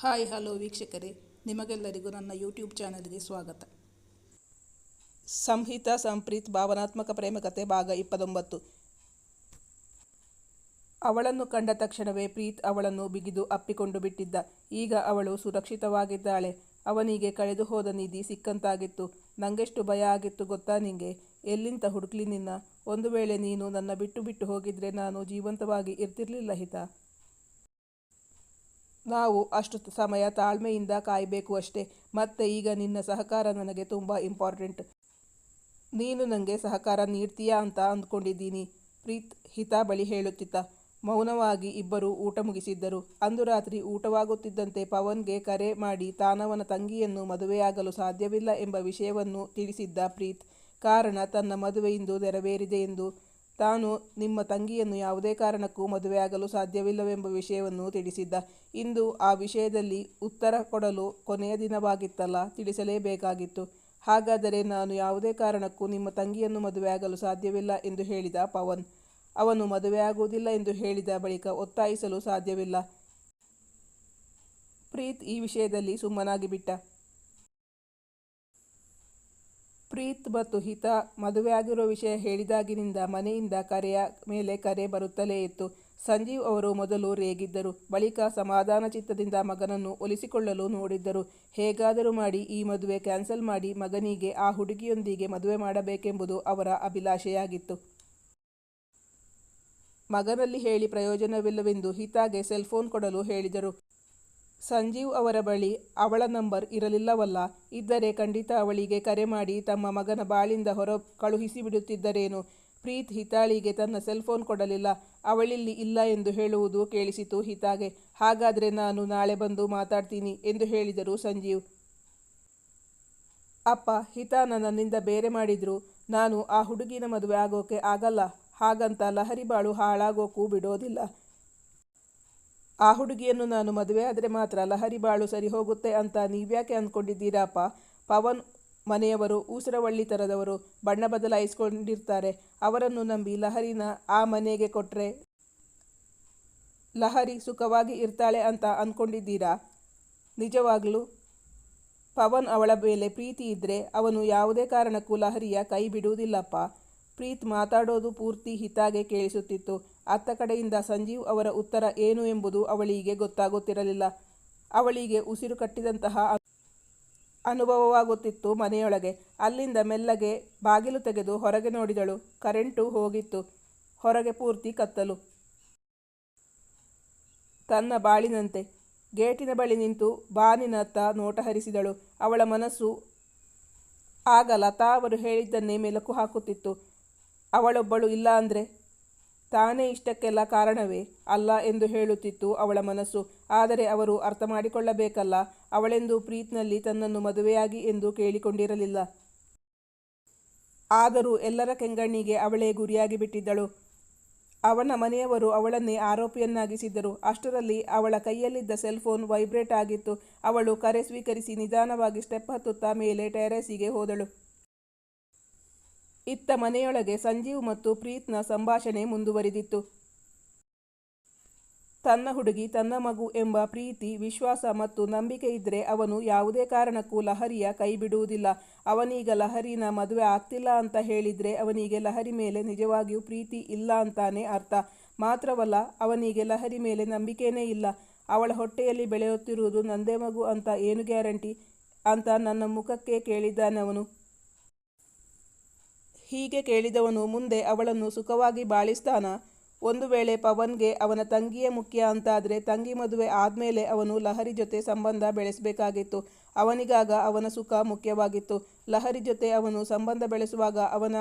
Hi, hello ವೀಕ್ಷಕರೇ. ನಿಮಗೆಲ್ಲರಿಗೂ ನನ್ನ ಯೂಟ್ಯೂಬ್ ಚಾನಲ್ಗೆ ಸ್ವಾಗತ. ಸಂಹಿತಾ, ಸಂಪ್ರೀತ್, ಭಾವನಾತ್ಮಕ ಪ್ರೇಮಕತೆ ಭಾಗ ಇಪ್ಪತ್ತೊಂಬತ್ತು. ಅವಳನ್ನು ಕಂಡ ತಕ್ಷಣವೇ ಪ್ರೀತ್ ಅವಳನ್ನು ಬಿಗಿದು ಅಪ್ಪಿಕೊಂಡು ಬಿಟ್ಟಿದ್ದ. ಈಗ ಅವಳು ಸುರಕ್ಷಿತವಾಗಿದ್ದಾಳೆ. ಅವನಿಗೆ ಕಳೆದು ಹೋದ ನಿಧಿ ಸಿಕ್ಕಂತಾಗಿತ್ತು. ನಂಗೆಷ್ಟು ಭಯ ಆಗಿತ್ತು ಗೊತ್ತಾ ನಿಂಗೆ? ಎಲ್ಲಿಂತ ಹುಡುಕ್ಲಿ ನಿನ್ನ? ಒಂದು ವೇಳೆ ನೀನು ನನ್ನ ಬಿಟ್ಟು ಬಿಟ್ಟು ಹೋಗಿದ್ರೆ ನಾನು ಜೀವಂತವಾಗಿ ಇರ್ತಿರ್ಲಿಲ್ಲ ಹಿತ. ನಾವು ಅಷ್ಟು ಸಮಯ ತಾಳ್ಮೆಯಿಂದ ಕಾಯಬೇಕು ಅಷ್ಟೇ. ಮತ್ತೆ ಈಗ ನಿನ್ನ ಸಹಕಾರ ನನಗೆ ತುಂಬ ಇಂಪಾರ್ಟೆಂಟ್ ನೀನು ನನಗೆ ಸಹಕಾರ ನೀಡ್ತೀಯಾ ಅಂತ ಅಂದ್ಕೊಂಡಿದ್ದೀನಿ. ಪ್ರೀತ್ ಹಿತಾ ಬಳಿ ಹೇಳುತ್ತಿದ್ದ. ಮೌನವಾಗಿ ಇಬ್ಬರು ಊಟ ಮುಗಿಸಿದ್ದರು. ಅಂದು ರಾತ್ರಿ ಊಟವಾಗುತ್ತಿದ್ದಂತೆ ಪವನ್ಗೆ ಕರೆ ಮಾಡಿ ತಾನವನ ತಂಗಿಯನ್ನು ಮದುವೆಯಾಗಲು ಸಾಧ್ಯವಿಲ್ಲ ಎಂಬ ವಿಷಯವನ್ನು ತಿಳಿಸಿದ್ದ ಪ್ರೀತ್, ಕಾರಣ ತನ್ನ ಮದುವೆ ಇಂದು ನೆರವೇರಿದೆ ಎಂದು ತಾನು ನಿಮ್ಮ ತಂಗಿಯನ್ನು ಯಾವುದೇ ಕಾರಣಕ್ಕೂ ಮದುವೆಯಾಗಲು ಸಾಧ್ಯವಿಲ್ಲವೆಂಬ ವಿಷಯವನ್ನು ತಿಳಿಸಿದ್ದ. ಇಂದು ಆ ವಿಷಯದಲ್ಲಿ ಉತ್ತರ ಕೊಡಲು ಕೊನೆಯ ದಿನವಾಗಿತ್ತಲ್ಲ, ತಿಳಿಸಲೇಬೇಕಾಗಿತ್ತು. ಹಾಗಾದರೆ ನಾನು ಯಾವುದೇ ಕಾರಣಕ್ಕೂ ನಿಮ್ಮ ತಂಗಿಯನ್ನು ಮದುವೆಯಾಗಲು ಸಾಧ್ಯವಿಲ್ಲ ಎಂದು ಹೇಳಿದ ಪವನ್. ಅವನು ಮದುವೆಯಾಗುವುದಿಲ್ಲ ಎಂದು ಹೇಳಿದ ಬಳಿಕ ಒತ್ತಾಯಿಸಲು ಸಾಧ್ಯವಿಲ್ಲ. ಪ್ರೀತ್ ಈ ವಿಷಯದಲ್ಲಿ ಸುಮ್ಮನಾಗಿ ಬಿಟ್ಟ ಪ್ರೀತ್ ಮತ್ತು ಹಿತ ಮದುವೆಯಾಗಿರೋ ವಿಷಯ ಹೇಳಿದಾಗಿನಿಂದ ಮನೆಯಿಂದ ಕರೆಯ ಮೇಲೆ ಕರೆ ಬರುತ್ತಲೇ ಇತ್ತು. ಸಂಜೀವ್ ಅವರು ಮೊದಲು ರೇಗಿದ್ದರು. ಬಳಿಕ ಸಮಾಧಾನ ಚಿತ್ತದಿಂದ ಮಗನನ್ನು ಒಲಿಸಿಕೊಳ್ಳಲು ನೋಡಿದ್ದರು. ಹೇಗಾದರೂ ಮಾಡಿ ಈ ಮದುವೆ ಕ್ಯಾನ್ಸಲ್ ಮಾಡಿ ಮಗನಿಗೆ ಆ ಹುಡುಗಿಯೊಂದಿಗೆ ಮದುವೆ ಮಾಡಬೇಕೆಂಬುದು ಅವರ ಅಭಿಲಾಷೆಯಾಗಿತ್ತು. ಮಗನಲ್ಲಿ ಹೇಳಿ ಪ್ರಯೋಜನವಿಲ್ಲವೆಂದು ಹಿತಾಗೆ ಸೆಲ್ಫೋನ್ ಕೊಡಲು ಹೇಳಿದರು. ಸಂಜೀವ್ ಅವರ ಬಳಿ ಅವಳ ನಂಬರ್ ಇರಲಿಲ್ಲವಲ್ಲ. ಇದ್ದರೆ ಖಂಡಿತ ಅವಳಿಗೆ ಕರೆ ಮಾಡಿ ತಮ್ಮ ಮಗನ ಬಾಳಿಂದ ಹೊರ ಕಳುಹಿಸಿಬಿಡುತ್ತಿದ್ದರೇನು ಪ್ರೀತ್ ಹಿತಾಳಿಗೆ ತನ್ನ ಸೆಲ್ಫೋನ್ ಕೊಡಲಿಲ್ಲ. ಅವಳಿಲ್ಲಿ ಇಲ್ಲ ಎಂದು ಹೇಳುವುದು ಕೇಳಿಸಿತು ಹಿತಾಗೆ. ಹಾಗಾದರೆ ನಾನು ನಾಳೆ ಬಂದು ಮಾತಾಡ್ತೀನಿ ಎಂದು ಹೇಳಿದರು ಸಂಜೀವ್. ಅಪ್ಪ, ಹಿತಾ ನನ್ನಿಂದ ಬೇರೆ ಮಾಡಿದ್ರು. ನಾನು ಆ ಹುಡುಗಿನ ಮದುವೆ ಆಗೋಕೆ ಆಗಲ್ಲ. ಹಾಗಂತ ಲಹರಿ ಬಾಳು ಹಾಳಾಗೋಕ್ಕೂ ಬಿಡೋದಿಲ್ಲ. ಆ ಹುಡುಗಿಯನ್ನು ನಾನು ಮದುವೆ ಆದರೆ ಮಾತ್ರ ಲಹರಿ ಬಾಳು ಸರಿ ಹೋಗುತ್ತೆ ಅಂತ ನೀವ್ಯಾಕೆ ಅಂದ್ಕೊಂಡಿದ್ದೀರಾಪ ಪವನ್ ಮನೆಯವರು, ಊಸರವಳ್ಳಿ ಥರದವರು ಬಣ್ಣ ಬದಲಾಯಿಸ್ಕೊಂಡಿರ್ತಾರೆ. ಅವರನ್ನು ನಂಬಿ ಲಹರಿನ ಆ ಮನೆಗೆ ಕೊಟ್ಟರೆ ಲಹರಿ ಸುಖವಾಗಿ ಇರ್ತಾಳೆ ಅಂತ ಅಂದ್ಕೊಂಡಿದ್ದೀರಾ ನಿಜವಾಗ್ಲೂ? ಪವನ್ ಅವಳ ಮೇಲೆ ಪ್ರೀತಿ ಇದ್ದರೆ ಅವನು ಯಾವುದೇ ಕಾರಣಕ್ಕೂ ಲಹರಿಯ ಕೈ ಬಿಡುವುದಿಲ್ಲಪ್ಪ. ಪ್ರೀತ್ ಮಾತಾಡೋದು ಪೂರ್ತಿ ಹಿತಾಗೆ ಕೇಳಿಸುತ್ತಿತ್ತು. ಅತ್ತ ಕಡೆಯಿಂದ ಸಂಜೀವ್ ಅವರ ಉತ್ತರ ಏನು ಎಂಬುದು ಅವಳಿಗೆ ಗೊತ್ತಾಗುತ್ತಿರಲಿಲ್ಲ. ಅವಳಿಗೆ ಉಸಿರು ಕಟ್ಟಿದಂತಹ ಅನುಭವವಾಗುತ್ತಿತ್ತು ಮನೆಯೊಳಗೆ. ಅಲ್ಲಿಂದ ಮೆಲ್ಲಗೆ ಬಾಗಿಲು ತೆಗೆದು ಹೊರಗೆ ನೋಡಿದಳು. ಕರೆಂಟು ಹೋಗಿತ್ತು. ಹೊರಗೆ ಪೂರ್ತಿ ಕತ್ತಲು. ತನ್ನ ಬಾಳಿನಂತೆ. ಗೇಟಿನ ಬಳಿ ನಿಂತು ಬಾನಿನತ್ತ ನೋಟ ಹರಿಸಿದಳು. ಅವಳ ಮನಸ್ಸು ಆಗ ಲತಾ ಅವರು ಹೇಳಿದ್ದನ್ನೇ ಮೆಲುಕು ಹಾಕುತ್ತಿತ್ತು. ಅವಳೊಬ್ಬಳು ಇಲ್ಲ ಅಂದರೆ? ತಾನೇ ಇಷ್ಟಕ್ಕೆಲ್ಲ ಕಾರಣವೇ? ಅಲ್ಲ ಎಂದು ಹೇಳುತ್ತಿತ್ತು ಅವಳ ಮನಸ್ಸು. ಆದರೆ ಅವರು ಅರ್ಥ ಮಾಡಿಕೊಳ್ಳಬೇಕಲ್ಲ ಅವಳೆಂದು ಪ್ರೀತ್ನಲ್ಲಿ ತನ್ನನ್ನು ಮದುವೆಯಾಗಿ ಎಂದು ಕೇಳಿಕೊಂಡಿರಲಿಲ್ಲ. ಆದರೂ ಎಲ್ಲರ ಕೆಂಗಣ್ಣಿಗೆ ಅವಳೇ ಗುರಿಯಾಗಿ ಬಿಟ್ಟಿದ್ದಳು. ಅವನ ಮನೆಯವರು ಅವಳನ್ನೇ ಆರೋಪಿಯನ್ನಾಗಿಸಿದ್ದರು. ಅಷ್ಟರಲ್ಲಿ ಅವಳ ಕೈಯಲ್ಲಿದ್ದ ಸೆಲ್ಫೋನ್ ವೈಬ್ರೇಟ್ ಆಗಿತ್ತು. ಅವಳು ಕರೆ ಸ್ವೀಕರಿಸಿ ನಿಧಾನವಾಗಿ ಸ್ಟೆಪ್ ಹತ್ತುತ್ತಾ ಮೇಲೆ ಟೆರೆಸಿಗೆ ಹೋದಳು. ಇತ್ತ ಮನೆಯೊಳಗೆ ಸಂಜೀವ್ ಮತ್ತು ಪ್ರೀತ್ನ ಸಂಭಾಷಣೆ ಮುಂದುವರಿದಿತ್ತು. ತನ್ನ ಹುಡುಗಿ, ತನ್ನ ಮಗು ಎಂಬ ಪ್ರೀತಿ, ವಿಶ್ವಾಸ ಮತ್ತು ನಂಬಿಕೆ ಇದ್ದರೆ ಅವನು ಯಾವುದೇ ಕಾರಣಕ್ಕೂ ಲಹರಿಯ ಕೈ ಬಿಡುವುದಿಲ್ಲ. ಅವನೀಗ ಲಹರಿನ ಮದುವೆ ಆಗ್ತಿಲ್ಲ ಅಂತ ಹೇಳಿದರೆ ಅವನಿಗೆ ಲಹರಿ ಮೇಲೆ ನಿಜವಾಗಿಯೂ ಪ್ರೀತಿ ಇಲ್ಲ ಅಂತಾನೆ ಅರ್ಥ. ಮಾತ್ರವಲ್ಲ, ಅವನಿಗೆ ಲಹರಿ ಮೇಲೆ ನಂಬಿಕೆನೇ ಇಲ್ಲ. ಅವಳ ಹೊಟ್ಟೆಯಲ್ಲಿ ಬೆಳೆಯುತ್ತಿರುವುದು ನಂದೇ ಮಗು ಅಂತ ಏನು ಗ್ಯಾರಂಟಿ? ಅಂತ ನನ್ನ ಮುಖಕ್ಕೆ ಕೇಳಿದ್ದಾನವನು. ಹೀಗೆ ಕೇಳಿದವನು ಮುಂದೆ ಅವಳನ್ನು ಸುಖವಾಗಿ ಬಾಳಿಸ್ತಾನ. ಒಂದು ವೇಳೆ ಪವನ್ಗೆ ಅವನ ತಂಗಿಯೇ ಮುಖ್ಯ ಅಂತಾದರೆ ತಂಗಿ ಮದುವೆ ಆದಮೇಲೆ ಅವನು ಲಹರಿ ಜೊತೆ ಸಂಬಂಧ ಬೆಳೆಸಬೇಕಾಗಿತ್ತು. ಅವನಿಗಾಗ ಅವನ ಸುಖ ಮುಖ್ಯವಾಗಿತ್ತು. ಲಹರಿ ಜೊತೆ ಅವನು ಸಂಬಂಧ ಬೆಳೆಸುವಾಗ ಅವನ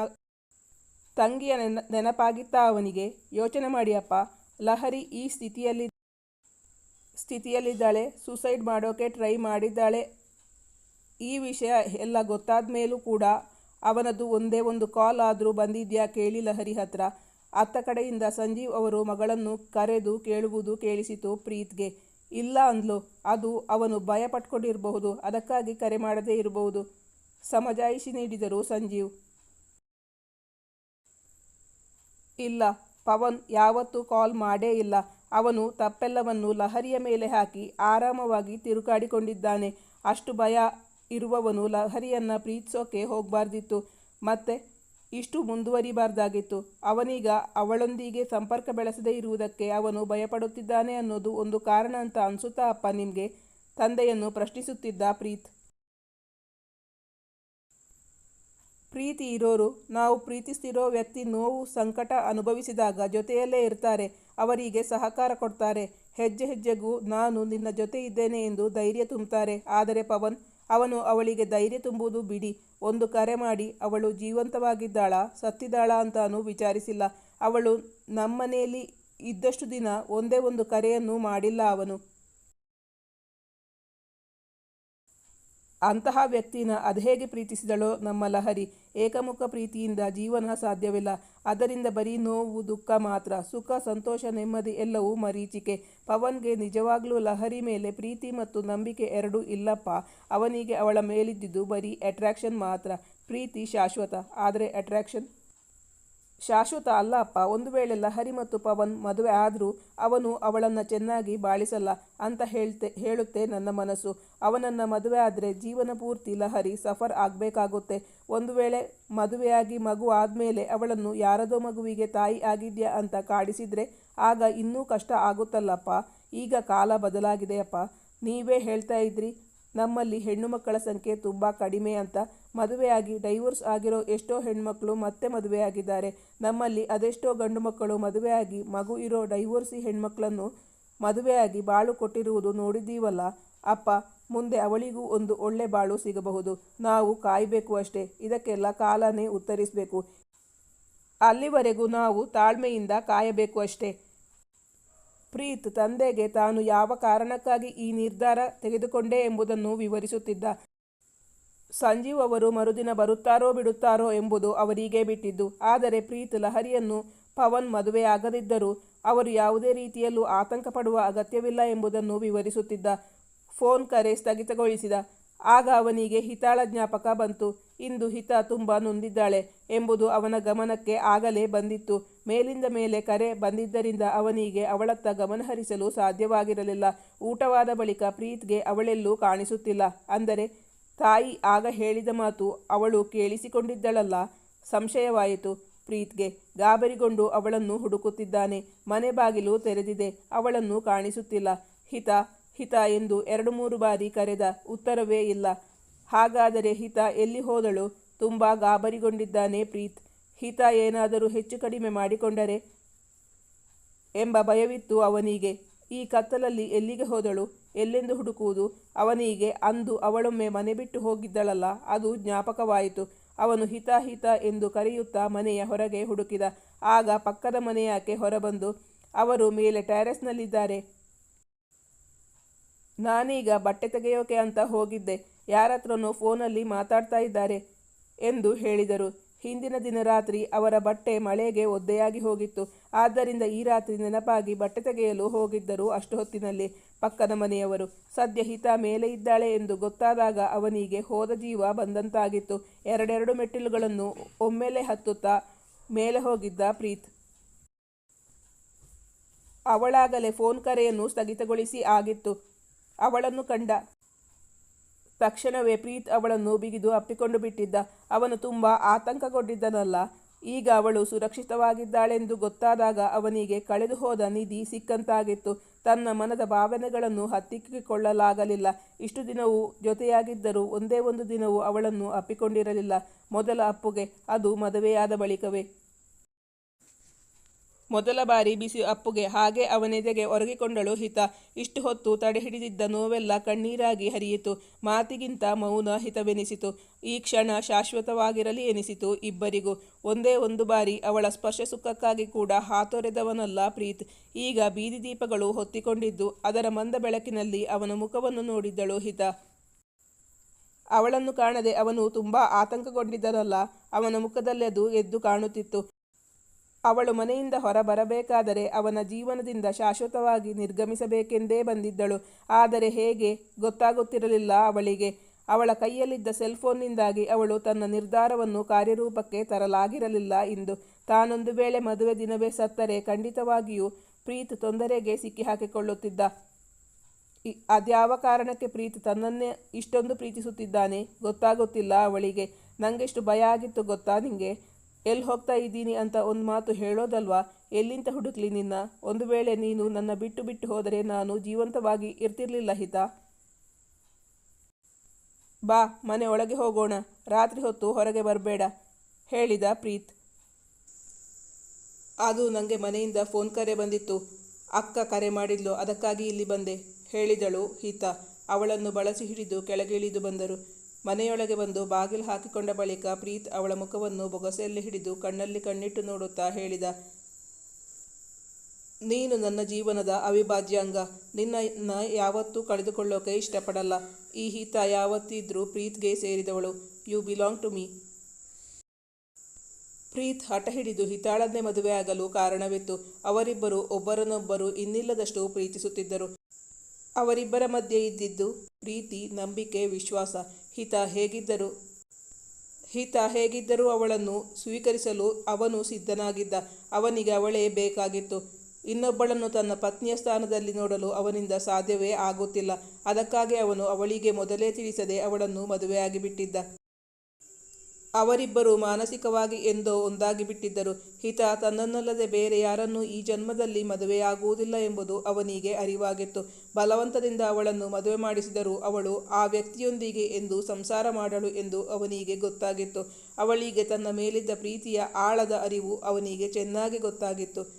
ತಂಗಿಯ ನೆನ, ನೆನಪಾಗಿತ್ತಾ ಅವನಿಗೆ, ಯೋಚನೆ ಮಾಡಿಯಪ್ಪ, ಲಹರಿ ಈ ಸ್ಥಿತಿಯಲ್ಲಿ, ಸ್ಥಿತಿಯಲ್ಲಿದ್ದಾಳೆ ಸೂಸೈಡ್ ಮಾಡೋಕೆ ಟ್ರೈ ಮಾಡಿದ್ದಾಳೆ. ಈ ವಿಷಯ ಎಲ್ಲ ಗೊತ್ತಾದ ಮೇಲೂ ಕೂಡ ಅವನದು ಒಂದೇ ಒಂದು ಕಾಲ್ ಆದರೂ ಬಂದಿದ್ಯಾ ಕೇಳಿ ಲಹರಿ ಹತ್ರ. ಅತ್ತ ಕಡೆಯಿಂದ ಸಂಜೀವ್ ಅವರು ಮಗಳನ್ನು ಕರೆದು ಕೇಳುವುದು ಕೇಳಿಸಿತು ಪ್ರೀತ್ಗೆ. ಇಲ್ಲ ಅಂದ್ಲು, ಅದು ಅವನು ಭಯ ಪಟ್ಕೊಂಡಿರಬಹುದು ಅದಕ್ಕಾಗಿ ಕರೆ ಮಾಡದೇ ಇರಬಹುದು. ಸಮಜಾಯಿಷಿ ನೀಡಿದರು ಸಂಜೀವ್. ಇಲ್ಲ, ಪವನ್ ಯಾವತ್ತೂ ಕಾಲ್ ಮಾಡೇ ಇಲ್ಲ. ಅವನು ತಪ್ಪೆಲ್ಲವನ್ನು ಲಹರಿಯ ಮೇಲೆ ಹಾಕಿ ಆರಾಮವಾಗಿ ತಿರುಕಾಡಿಕೊಂಡಿದ್ದಾನೆ ಅಷ್ಟು ಭಯ ಇರುವವನು ಲಹರಿಯನ್ನು ಪ್ರೀತಿಸೋಕೆ ಹೋಗಬಾರ್ದಿತ್ತು, ಮತ್ತೆ ಇಷ್ಟು ಮುಂದುವರಿಬಾರ್ದಾಗಿತ್ತು. ಅವನೀಗ ಅವಳೊಂದಿಗೆ ಸಂಪರ್ಕ ಬೆಳೆಸದೇ ಇರುವುದಕ್ಕೆ ಅವನು ಭಯಪಡುತ್ತಿದ್ದಾನೆ ಅನ್ನೋದು ಒಂದು ಕಾರಣ ಅಂತ ಅನಿಸುತ್ತಾ ಅಪ್ಪ ನಿಮಗೆ? ತಂದೆಯನ್ನು ಪ್ರಶ್ನಿಸುತ್ತಿದ್ದ ಪ್ರೀತ್. ಪ್ರೀತಿ ಇರೋರು, ನಾವು ಪ್ರೀತಿಸ್ತಿರೋ ವ್ಯಕ್ತಿ ನೋವು, ಸಂಕಟ ಅನುಭವಿಸಿದಾಗ ಜೊತೆಯಲ್ಲೇ ಇರ್ತಾರೆ, ಅವರಿಗೆ ಸಹಕಾರ ಕೊಡ್ತಾರೆ. ಹೆಜ್ಜೆ ಹೆಜ್ಜೆಗೂ ನಾನು ನಿನ್ನ ಜೊತೆ ಇದ್ದೇನೆ ಎಂದು ಧೈರ್ಯ ತುಂಬುತ್ತಾರೆ ಆದರೆ ಪವನ್ ಅವನು ಅವಳಿಗೆ ಧೈರ್ಯ ತುಂಬುವುದು ಬಿಡಿ. ಒಂದು ಕರೆ ಮಾಡಿ, ಅವಳು ಜೀವಂತವಾಗಿದ್ದಾಳ? ಸತ್ತಿದ್ದಾಳ ಅಂತಾನೂ ವಿಚಾರಿಸಿಲ್ಲ. ಅವಳು ನಮ್ಮನೆಯಲ್ಲಿ ಇದ್ದಷ್ಟು ದಿನ ಒಂದೇ ಒಂದು ಕರೆಯನ್ನು ಮಾಡಿಲ್ಲ ಅವನು. ಅಂತಹ ವ್ಯಕ್ತಿನ ಅದೇಗೆ ಪ್ರೀತಿಸಿದಳೋ ನಮ್ಮ ಲಹರಿ ಏಕಮುಖ ಪ್ರೀತಿಯಿಂದ ಜೀವನ ಸಾಧ್ಯವಿಲ್ಲ. ಅದರಿಂದ ಬರೀ ನೋವು, ದುಃಖ ಮಾತ್ರ. ಸುಖ, ಸಂತೋಷ, ನೆಮ್ಮದಿ ಎಲ್ಲವೂ ಮರೀಚಿಕೆ. ಪವನ್ಗೆ ನಿಜವಾಗ್ಲೂ ಲಹರಿ ಮೇಲೆ ಪ್ರೀತಿ ಮತ್ತು ನಂಬಿಕೆ ಎರಡೂ ಇಲ್ಲಪ್ಪ. ಅವನಿಗೆ ಅವಳ ಮೇಲಿದ್ದುದು ಬರೀ ಅಟ್ರಾಕ್ಷನ್ ಮಾತ್ರ. ಪ್ರೀತಿ ಶಾಶ್ವತ. ಆದರೆ ಅಟ್ರಾಕ್ಷನ್ ಶಾಶ್ವತ ಅಲ್ಲ, ಅಪ್ಪ. ಒಂದು ವೇಳೆ ಲಹರಿ ಮತ್ತು ಪವನ್ ಮದುವೆ ಆದರೂ ಅವನು ಅವಳನ್ನು ಚೆನ್ನಾಗಿ ಬಾಳಿಸಲ್ಲ ಅಂತ ಹೇಳ್ತೆ, ಹೇಳುತ್ತೆ ನನ್ನ ಮನಸ್ಸು. ಅವನನ್ನು ಮದುವೆ ಆದರೆ ಜೀವನ ಪೂರ್ತಿ ಲಹರಿ, ಸಫರ್ ಆಗಬೇಕಾಗುತ್ತೆ. ಒಂದು ವೇಳೆ ಮದುವೆಯಾಗಿ ಮಗು ಆದಮೇಲೆ ಅವಳನ್ನು ಯಾರದೋ ಮಗುವಿಗೆ ತಾಯಿ ಆಗಿದ್ಯಾ ಅಂತ ಕಾಡಿಸಿದರೆ ಆಗ ಇನ್ನೂ ಕಷ್ಟ ಆಗುತ್ತಲ್ಲಪ್ಪ ಈಗ ಕಾಲ ಬದಲಾಗಿದೆಯಪ್ಪ ನೀವೇ ಹೇಳ್ತಾ ಇದ್ರಿ, ನಮ್ಮಲ್ಲಿ ಹೆಣ್ಣು ಮಕ್ಕಳ ಸಂಖ್ಯೆ ತುಂಬ ಕಡಿಮೆ ಅಂತ. ಮದುವೆಯಾಗಿ ಡೈವೋರ್ಸ್ ಆಗಿರೋ ಎಷ್ಟೋ ಹೆಣ್ಮಕ್ಳು ಮತ್ತೆ ಮದುವೆಯಾಗಿದ್ದಾರೆ. ನಮ್ಮಲ್ಲಿ ಅದೆಷ್ಟೋ ಗಂಡು ಮಕ್ಕಳು ಮದುವೆಯಾಗಿ ಮಗು ಇರೋ ಡೈವೋರ್ಸಿ ಹೆಣ್ಮಕ್ಳನ್ನು ಮದುವೆಯಾಗಿ ಬಾಳು ಕೊಟ್ಟಿರುವುದು ನೋಡಿದ್ದೀವಲ್ಲ? ಅಪ್ಪ, ಮುಂದೆ ಅವಳಿಗೂ ಒಂದು ಒಳ್ಳೆ ಬಾಳು ಸಿಗಬಹುದು. ನಾವು ಕಾಯಬೇಕು ಅಷ್ಟೇ. ಇದಕ್ಕೆಲ್ಲ ಕಾಲನೇ ಉತ್ತರಿಸಬೇಕು. ಅಲ್ಲಿವರೆಗೂ ನಾವು ತಾಳ್ಮೆಯಿಂದ ಕಾಯಬೇಕು ಅಷ್ಟೇ. ಪ್ರೀತ್, ತಂದೆಗೆ ತಾನು ಯಾವ ಕಾರಣಕ್ಕಾಗಿ ಈ ನಿರ್ಧಾರ ತೆಗೆದುಕೊಂಡೆ ಎಂಬುದನ್ನು ವಿವರಿಸುತ್ತಿದ್ದ. ಸಂಜೀವ್ ಅವರು ಮರುದಿನ ಬರುತ್ತಾರೋ ಬಿಡುತ್ತಾರೋ ಎಂಬುದು ಅವರಿಗೆ ಬಿಟ್ಟಿದ್ದು. ಆದರೆ ಪ್ರೀತ್ ಲಹರಿಯನ್ನು ಪವನ್ ಮದುವೆ ಆಗದಿದ್ದರೂ ಅವರು ಯಾವುದೇ ರೀತಿಯಲ್ಲೂ ಆತಂಕ ಪಡುವ ಅಗತ್ಯವಿಲ್ಲ ಎಂಬುದನ್ನು ವಿವರಿಸುತ್ತಿದ್ದ. ಫೋನ್ ಕರೆ ಸ್ಥಗಿತಗೊಳಿಸಿದ. ಆಗ ಅವನಿಗೆ ಹಿತಾಳ ಜ್ಞಾಪಕ ಬಂತು. ಇಂದು ಹಿತ ತುಂಬ ನೊಂದಿದ್ದಾಳೆ ಎಂಬುದು ಅವನ ಗಮನಕ್ಕೆ ಆಗಲೇ ಬಂದಿತ್ತು. ಮೇಲಿಂದ ಮೇಲೆ ಕರೆ ಬಂದಿದ್ದರಿಂದ ಅವನಿಗೆ ಅವಳತ್ತ ಗಮನಹರಿಸಲು ಸಾಧ್ಯವಾಗಿರಲಿಲ್ಲ. ಊಟವಾದ ಬಳಿಕ ಪ್ರೀತ್ಗೆ ಅವಳೆಲ್ಲೂ ಕಾಣಿಸುತ್ತಿಲ್ಲ. ಅಂದರೆ ತಾಯಿ ಆಗ ಹೇಳಿದ ಮಾತು ಅವಳು ಕೇಳಿಸಿಕೊಂಡಿದ್ದಳಲ್ಲ. ಸಂಶಯವಾಯಿತು. ಪ್ರೀತ್ಗೆ ಗಾಬರಿಗೊಂಡು ಅವಳನ್ನು ಹುಡುಕುತ್ತಿದ್ದಾನೆ. ಮನೆ ಬಾಗಿಲು ತೆರೆದಿದೆ. ಅವಳನ್ನು ಕಾಣಿಸುತ್ತಿಲ್ಲ. ಹಿತ ಹಿತ ಎಂದು ಎರಡು ಮೂರು ಬಾರಿ ಕರೆದ ಉತ್ತರವೇ ಇಲ್ಲ. ಹಾಗಾದರೆ ಹಿತ ಎಲ್ಲಿ ಹೋದಳು? ತುಂಬ ಗಾಬರಿಗೊಂಡಿದ್ದಾನೆ ಪ್ರೀತ್. ಹಿತ ಏನಾದರೂ ಹೆಚ್ಚು ಕಡಿಮೆ ಮಾಡಿಕೊಂಡರೆ ಎಂಬ ಭಯವಿತ್ತು ಅವನಿಗೆ. ಈ ಕತ್ತಲಲ್ಲಿ ಎಲ್ಲಿಗೆ ಹೋದಳು? ಎಲ್ಲೆಂದು ಹುಡುಕುವುದು? ಅವನಿಗೆ ಅಂದು ಅವಳೊಮ್ಮೆ ಮನೆ ಬಿಟ್ಟು ಹೋಗಿದ್ದಳಲ್ಲ, ಅದು ಜ್ಞಾಪಕವಾಯಿತು. ಅವನು ಹಿತ ಹಿತ ಎಂದು ಕರೆಯುತ್ತಾ ಮನೆಯ ಹೊರಗೆ ಹುಡುಕಿದ. ಆಗ ಪಕ್ಕದ ಮನೆಯಾಕೆ ಹೊರಬಂದು, ಅವರು ಮೇಲೆ ಟ್ಯಾರೆಸ್ನಲ್ಲಿದ್ದಾರೆ ನಾನೀಗ ಬಟ್ಟೆ ತೆಗೆಯೋಕೆ ಅಂತ ಹೋಗಿದ್ದೆ. ಯಾರತ್ರನೋ ಫೋನಲ್ಲಿ ಮಾತಾಡ್ತಾ ಇದ್ದಾರೆ ಎಂದು ಹೇಳಿದರು. ಹಿಂದಿನ ದಿನ ರಾತ್ರಿ ಅವರ ಬಟ್ಟೆ ಮಳೆಗೆ ಒದ್ದೆಯಾಗಿ ಹೋಗಿತ್ತು. ಆದ್ದರಿಂದ ಈ ರಾತ್ರಿ ನೆನಪಾಗಿ ಬಟ್ಟೆ ತೆಗೆಯಲು ಹೋಗಿದ್ದರು ಅಷ್ಟು ಹೊತ್ತಿನಲ್ಲಿ ಪಕ್ಕದ ಮನೆಯವರು, ಸದ್ಯ ಹಿತ ಮೇಲೆ ಇದ್ದಾಳೆ ಎಂದು ಗೊತ್ತಾದಾಗ ಅವನಿಗೆ ಹೋದ ಜೀವ ಬಂದಂತಾಗಿತ್ತು. ಎರಡೆರಡು ಮೆಟ್ಟಿಲುಗಳನ್ನು ಒಮ್ಮೆಲೆ ಹತ್ತುತ್ತಾ ಮೇಲೆ ಹೋಗಿದ್ದ ಪ್ರೀತ್. ಅವಳಾಗಲೇ ಫೋನ್ ಕರೆಯನ್ನು ಸ್ಥಗಿತಗೊಳಿಸಿ ಆಗಿತ್ತು. ಅವಳನ್ನು ಕಂಡ ತಕ್ಷಣವೇ ಪ್ರೀತ್ ಅವಳನ್ನು ಬಿಗಿದು ಅಪ್ಪಿಕೊಂಡು ಬಿಟ್ಟಿದ್ದ. ಅವನು ತುಂಬ ಆತಂಕಗೊಂಡಿದ್ದನಲ್ಲ. ಈಗ ಅವಳು ಸುರಕ್ಷಿತವಾಗಿದ್ದಾಳೆಂದು ಗೊತ್ತಾದಾಗ ಅವನಿಗೆ ಕಳೆದು ಹೋದ ನಿಧಿ ಸಿಕ್ಕಂತಾಗಿತ್ತು. ತನ್ನ ಮನದ ಭಾವನೆಗಳನ್ನು ಹತ್ತಿಕ್ಕಿಕೊಳ್ಳಲಾಗಲಿಲ್ಲ. ಇಷ್ಟು ದಿನವೂ ಜೊತೆಯಾಗಿದ್ದರೂ ಒಂದೇ ಒಂದು ದಿನವೂ ಅವಳನ್ನು ಅಪ್ಪಿಕೊಂಡಿರಲಿಲ್ಲ. ಮೊದಲ ಅಪ್ಪುಗೆ ಅದು ಮದುವೆಯಾದ ಬಳಿಕವೇ. ಮೊದಲ ಬಾರಿ ಬಿಸಿ ಅಪ್ಪುಗೆ ಹಾಗೆ ಅವನೆದೆಗೆ ಒರಗಿಕೊಂಡಳು ಹಿತ. ಇಷ್ಟು ಹೊತ್ತು ತಡೆಹಿಡಿದಿದ್ದ ನೋವೆಲ್ಲ ಕಣ್ಣೀರಾಗಿ ಹರಿಯಿತು. ಮಾತಿಗಿಂತ ಮೌನ ಹಿತವೆನಿಸಿತು. ಈ ಕ್ಷಣ ಶಾಶ್ವತವಾಗಿರಲಿ ಎನಿಸಿತು ಇಬ್ಬರಿಗೂ. ಒಂದೇ ಒಂದು ಬಾರಿ ಅವಳ ಸ್ಪರ್ಶ ಸುಖಕ್ಕಾಗಿ ಕೂಡ ಹಾತೊರೆದವನಲ್ಲ ಪ್ರೀತ್. ಈಗ ಬೀದಿ ದೀಪಗಳು ಹೊತ್ತಿಕೊಂಡಿದ್ದು ಅದರ ಮಂದ ಬೆಳಕಿನಲ್ಲಿ ಅವನ ಮುಖವನ್ನು ನೋಡಿದ್ದಳು ಹಿತ. ಅವಳನ್ನು ಕಾಣದೆ ಅವನು ತುಂಬಾ ಆತಂಕಗೊಂಡಿದ್ದನಲ್ಲ. ಅವನ ಮುಖದಲ್ಲಿ ಅದು ಎದ್ದು ಕಾಣುತ್ತಿತ್ತು. ಅವಳು ಮನೆಯಿಂದ ಹೊರ ಬರಬೇಕಾದರೆ ಅವನ ಜೀವನದಿಂದ ಶಾಶ್ವತವಾಗಿ ನಿರ್ಗಮಿಸಬೇಕೆಂದೇ ಬಂದಿದ್ದಳು. ಆದರೆ ಹೇಗೆ? ಗೊತ್ತಾಗುತ್ತಿರಲಿಲ್ಲ ಅವಳಿಗೆ. ಅವಳ ಕೈಯಲ್ಲಿದ್ದ ಸೆಲ್ಫೋನ್ನಿಂದಾಗಿ ಅವಳು ತನ್ನ ನಿರ್ಧಾರವನ್ನು ಕಾರ್ಯರೂಪಕ್ಕೆ ತರಲಾಗಿರಲಿಲ್ಲ ಇಂದು. ತಾನೊಂದು ವೇಳೆ ಮದುವೆ ದಿನವೇ ಸತ್ತರೆ ಖಂಡಿತವಾಗಿಯೂ ಪ್ರೀತ್ ತೊಂದರೆಗೆ ಸಿಕ್ಕಿ ಹಾಕಿಕೊಳ್ಳುತ್ತಿದ್ದ ಇ- ಅದ್ಯಾವ ಕಾರಣಕ್ಕೆ ಪ್ರೀತ್ ತನ್ನನ್ನೇ ಇಷ್ಟೊಂದು ಪ್ರೀತಿಸುತ್ತಿದ್ದಾನೆ ಗೊತ್ತಾಗುತ್ತಿಲ್ಲ ಅವಳಿಗೆ. ನಂಗೆಷ್ಟು ಭಯ ಆಗಿತ್ತು ಗೊತ್ತಾ ನಿಂಗೆ? ಎಲ್ಲಿ ಹೋಗ್ತಾ ಇದ್ದೀನಿ ಅಂತ ಒಂದು ಮಾತು ಹೇಳೋದಲ್ವಾ? ಎಲ್ಲಿಂದ ಹುಡುಕ್ಲಿ ನಿನ್ನ? ಒಂದು ವೇಳೆ ನೀನು ನನ್ನ ಬಿಟ್ಟು ಬಿಟ್ಟು ಹೋದರೆ ನಾನು ಜೀವಂತವಾಗಿ ಇರ್ತಿರ್ಲಿಲ್ಲ ಹಿತ. ಬಾ, ಮನೆ ಒಳಗೆ ಹೋಗೋಣ. ರಾತ್ರಿ ಹೊತ್ತು ಹೊರಗೆ ಬರಬೇಡ, ಹೇಳಿದ ಪ್ರೀತ್. ಅದು ನನಗೆ ಮನೆಯಿಂದ ಫೋನ್ ಕರೆ ಬಂದಿತ್ತು. ಅಕ್ಕ ಕರೆ ಮಾಡಿದ್ಲು, ಅದಕ್ಕಾಗಿ ಇಲ್ಲಿ ಬಂದೆ, ಹೇಳಿದಳು ಹಿತ. ಅವಳನ್ನು ಬಳಸಿ ಹಿಡಿದು ಕೆಳಗಿಳಿದು ಬಂದರು. ಮನೆಯೊಳಗೆ ಬಂದು ಬಾಗಿಲು ಹಾಕಿಕೊಂಡ ಬಳಿಕ ಪ್ರೀತ್ ಅವಳ ಮುಖವನ್ನು ಬೊಗಸೆಯಲ್ಲಿ ಹಿಡಿದು ಕಣ್ಣಲ್ಲಿ ಕಣ್ಣಿಟ್ಟು ನೋಡುತ್ತಾ ಹೇಳಿದ, ನೀನು ನನ್ನ ಜೀವನದ ಅವಿಭಾಜ್ಯ ಅಂಗ ನಿನ್ನ ಯಾವತ್ತೂ ಕಳೆದುಕೊಳ್ಳೋಕೆ ಇಷ್ಟಪಡಲ್ಲ. ಈ ಹಿತ ಯಾವತ್ತಿದ್ರೂ ಪ್ರೀತ್ಗೆ ಸೇರಿದವಳು. You belong to me. Preeth ಹಠ ಹಿಡಿದು ಹಿತಾಳನ್ನೇ ಮದುವೆಯಾಗಲು ಕಾರಣವಿತ್ತು. ಅವರಿಬ್ಬರು ಒಬ್ಬರನ್ನೊಬ್ಬರು ಇನ್ನಿಲ್ಲದಷ್ಟು ಪ್ರೀತಿಸುತ್ತಿದ್ದರು. ಅವರಿಬ್ಬರ ಮಧ್ಯೆ ಇದ್ದಿದ್ದು ಪ್ರೀತಿ, ನಂಬಿಕೆ, ವಿಶ್ವಾಸ. ಹಿತ ಹೇಗಿದ್ದರು, ಹಿತ ಹೇಗಿದ್ದರೂ ಅವಳನ್ನು ಸ್ವೀಕರಿಸಲು ಅವನು ಸಿದ್ಧನಾಗಿದ್ದ. ಅವನಿಗೆ ಅವಳೇ ಬೇಕಾಗಿತ್ತು. ಇನ್ನೊಬ್ಬಳನ್ನು ತನ್ನ ಪತ್ನಿಯ ಸ್ಥಾನದಲ್ಲಿ ನೋಡಲು ಅವನಿಂದ ಸಾಧ್ಯವೇ ಆಗುತ್ತಿಲ್ಲ. ಅದಕ್ಕಾಗಿ ಅವನು ಅವಳಿಗೆ ಮೊದಲೇ ತಿಳಿಸದೆ ಅವಳನ್ನು ಮದುವೆಯಾಗಿ ಬಿಟ್ಟಿದ್ದ ಅವರಿಬ್ಬರು ಮಾನಸಿಕವಾಗಿ ಎಂದೋ ಒಂದಾಗಿ ಬಿಟ್ಟಿದ್ದರು ಹಿತ ತನ್ನನ್ನಲ್ಲದೆ ಬೇರೆ ಯಾರನ್ನೂ ಈ ಜನ್ಮದಲ್ಲಿ ಮದುವೆಯಾಗುವುದಿಲ್ಲ ಎಂಬುದು ಅವನಿಗೆ ಅರಿವಾಗಿತ್ತು. ಬಲವಂತದಿಂದ ಅವಳನ್ನು ಮದುವೆ ಮಾಡಿಸಿದರೂ ಅವಳು ಆ ವ್ಯಕ್ತಿಯೊಂದಿಗೆ ಎಂದು ಸಂಸಾರ ಮಾಡಲು ಎಂದು ಅವನಿಗೆ ಗೊತ್ತಾಗಿತ್ತು. ಅವಳಿಗೆ ತನ್ನ ಮೇಲಿದ್ದ ಪ್ರೀತಿಯ ಆಳದ ಅರಿವು ಅವನಿಗೆ ಚೆನ್ನಾಗಿ ಗೊತ್ತಾಗಿತ್ತು.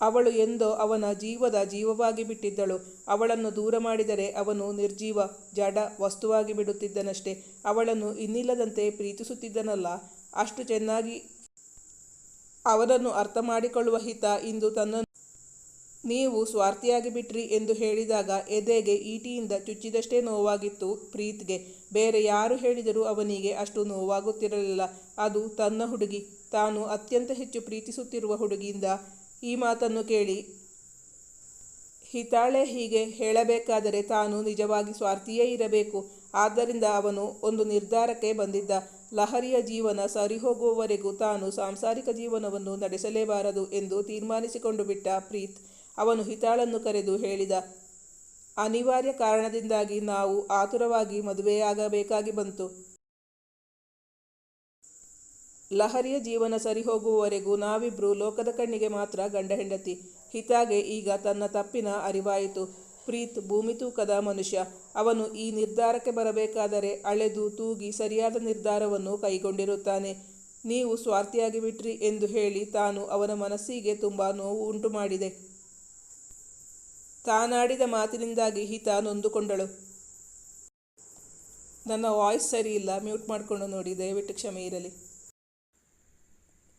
ಅವಳು ಎಂದೋ ಅವನ ಜೀವದ ಜೀವವಾಗಿ ಬಿಟ್ಟಿದ್ದಳು. ಅವಳನ್ನು ದೂರ ಮಾಡಿದರೆ ಅವನು ನಿರ್ಜೀವ, ಜಡ ವಸ್ತುವಾಗಿ ಬಿಡುತ್ತಿದ್ದನಷ್ಟೇ. ಅವಳನ್ನು ಇನ್ನಿಲ್ಲದಂತೆ ಪ್ರೀತಿಸುತ್ತಿದ್ದನಲ್ಲ. ಅಷ್ಟು ಚೆನ್ನಾಗಿ ಅವನನ್ನು ಅರ್ಥ ಮಾಡಿಕೊಳ್ಳುವ ಹಿತ ಇಂದು ತನ್ನ ನೀವು ಸ್ವಾರ್ಥಿಯಾಗಿ ಬಿಟ್ರಿ ಎಂದು ಹೇಳಿದಾಗ ಎದೆಗೆ ಈಟಿಯಿಂದ ಚುಚ್ಚಿದಷ್ಟೇ ನೋವಾಗಿತ್ತು ಪ್ರೀತ್ಗೆ. ಬೇರೆ ಯಾರು ಹೇಳಿದರೂ ಅವನಿಗೆ ಅಷ್ಟು ನೋವಾಗುತ್ತಿರಲಿಲ್ಲ. ಅದು ತನ್ನ ಹುಡುಗಿ. ತಾನು ಅತ್ಯಂತ ಹೆಚ್ಚು ಪ್ರೀತಿಸುತ್ತಿರುವ ಹುಡುಗಿಯಿಂದ ಈ ಮಾತನ್ನು ಕೇಳಿ. ಹಿತಾಳೆ ಹೀಗೆ ಹೇಳಬೇಕಾದರೆ ತಾನು ನಿಜವಾಗಿ ಸ್ವಾರ್ಥಿಯೇ ಇರಬೇಕು. ಆದ್ದರಿಂದ ಅವನು ಒಂದು ನಿರ್ಧಾರಕ್ಕೆ ಬಂದಿದ್ದ. ಲಹರಿಯ ಜೀವನ ಸರಿಹೋಗುವವರೆಗೂ ತಾನು ಸಾಂಸಾರಿಕ ಜೀವನವನ್ನು ನಡೆಸಲೇಬಾರದು ಎಂದು ತೀರ್ಮಾನಿಸಿಕೊಂಡು ಬಿಟ್ಟ ಪ್ರೀತ್ ಅವನು ಹಿತಾಳನ್ನು ಕರೆದು ಹೇಳಿದ. ಅನಿವಾರ್ಯ ಕಾರಣದಿಂದಾಗಿ ನಾವು ಆತುರವಾಗಿ ಮದುವೆಯಾಗಬೇಕಾಗಿ ಬಂತು. ಲಹರಿಯ ಜೀವನ ಸರಿಹೋಗುವವರೆಗೂ ನಾವಿಬ್ರು ಲೋಕದ ಕಣ್ಣಿಗೆ ಮಾತ್ರ ಗಂಡ ಹೆಂಡತಿ. ಹಿತಾಗೆ ಈಗ ತನ್ನ ತಪ್ಪಿನ ಅರಿವಾಯಿತು. ಪ್ರೀತ್ ಭೂಮಿ ತೂಕದ ಮನುಷ್ಯ. ಅವನು ಈ ನಿರ್ಧಾರಕ್ಕೆ ಬರಬೇಕಾದರೆ ಅಳೆದು ತೂಗಿ ಸರಿಯಾದ ನಿರ್ಧಾರವನ್ನು ಕೈಗೊಂಡಿರುತ್ತಾನೆ. ನೀವು ಸ್ವಾರ್ಥಿಯಾಗಿ ಬಿಟ್ರಿ ಎಂದು ಹೇಳಿ ತಾನು ಅವನ ಮನಸ್ಸಿಗೆ ತುಂಬ ನೋವು ಉಂಟು ಮಾಡಿದೆ ತಾನಾಡಿದ ಮಾತಿನಿಂದಾಗಿ ಹಿತ ನೊಂದುಕೊಂಡಳು. ನನ್ನ ವಾಯ್ಸ್ ಸರಿ ಇಲ್ಲ ಮ್ಯೂಟ್ ಮಾಡಿಕೊಂಡು ನೋಡಿ. ದಯವಿಟ್ಟು ಕ್ಷಮೆ ಇರಲಿ.